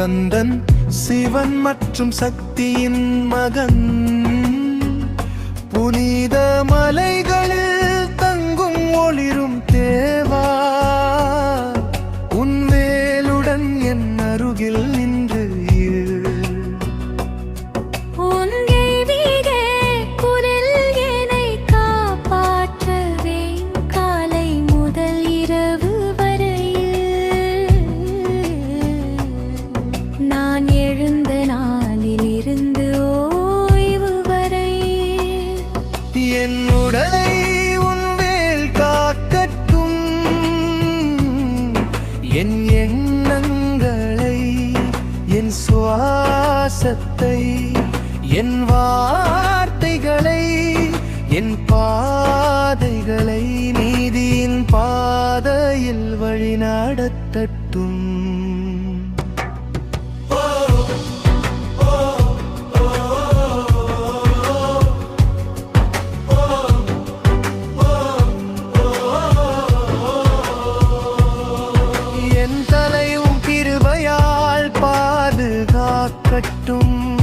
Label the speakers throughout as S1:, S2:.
S1: கந்தன் சிவன் மற்றும் சக்தியின் மகன். புனித மலைகள் என் எண்ணங்களை என் சுவாசத்தை என் வார்த்தைகளை என் பாதைகளை நீதியின் பாதையில் வழி நடத்தட்டும். காக்கட்டும்.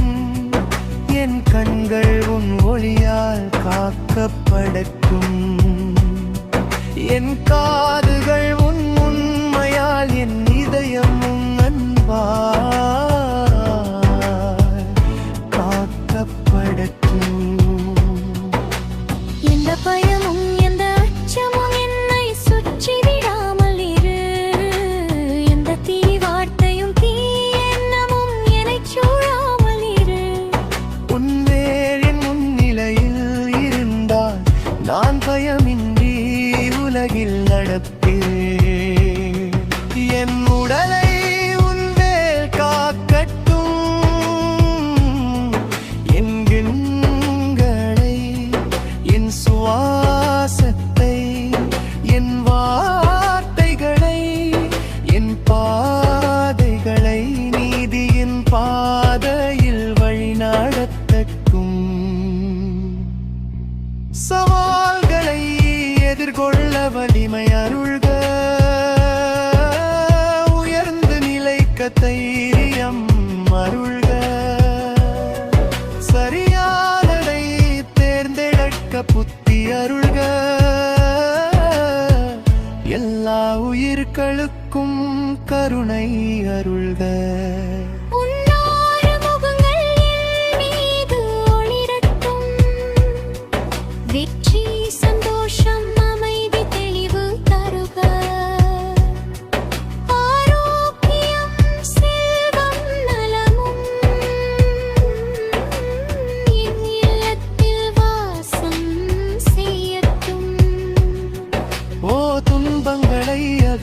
S1: என் கண்கள் உன் ஒளியால் காக்கப்படட்டும். என் காதுகள் உன்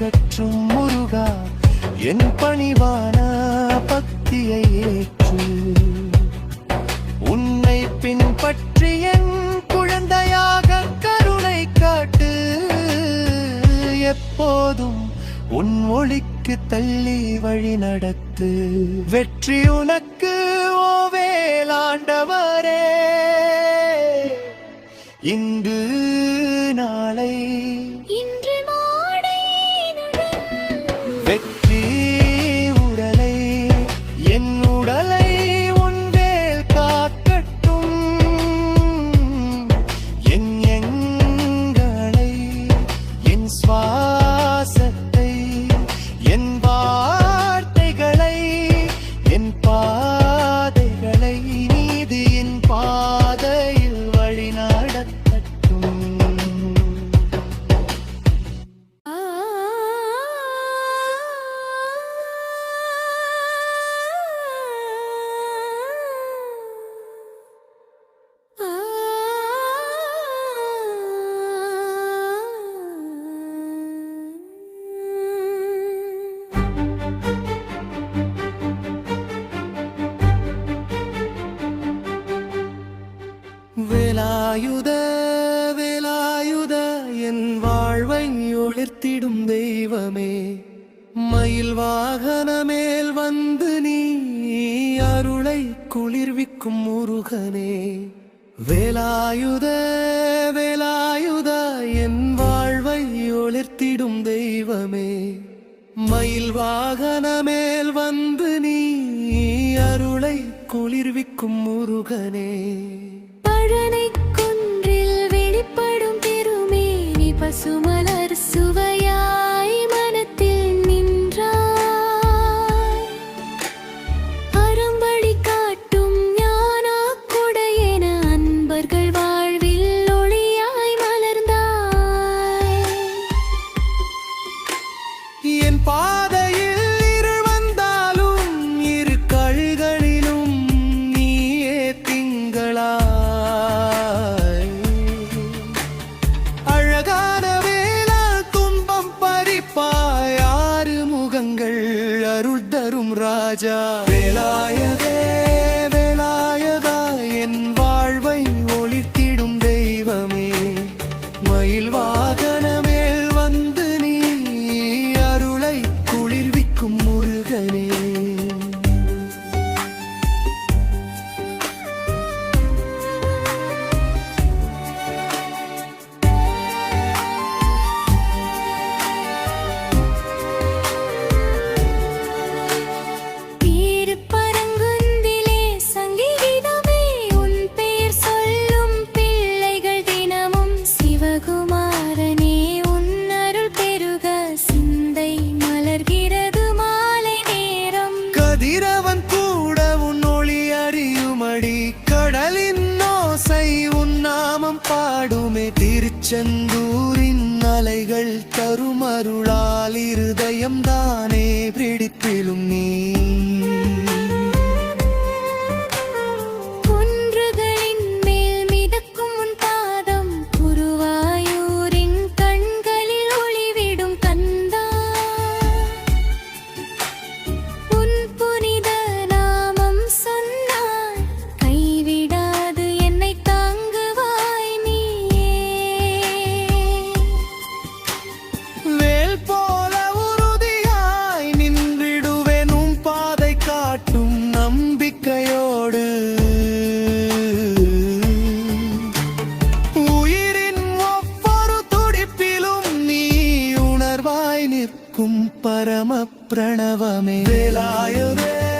S1: அகற்றும் முருகா என் பணிவான பக்தியை ஏற்று. உன்னை பின்பற்றி என் குழந்தையாக கருணை காட்டு. எப்போதும் உன் ஒளிக்கு தள்ளி வழி நடத்து. வெற்றி உனக்கு ஓ வேலாண்டவரே. இன்று நான் மயில் வாகனமேல் வந்து நீ அருளை குளிர்விக்கும் முருகனே. வேலாயுத வேலாயுத என் வாழ்வை ஒளிர்த்திடும் தெய்வமே. மயில் வாகனமேல் வந்து நீ அருளை குளிர்விக்கும் முருகனே.
S2: பழனை குன்றில் வெளிப்படும் திருமேனி
S1: பசுமல நாம் பாடுமே திருச்செந்தூரின் அலைகள் தருமருளால் இருதயம் தானே பிடித்திலும் நீ. இருக்கும் பரம பிரணவமே. வேலாயுதே.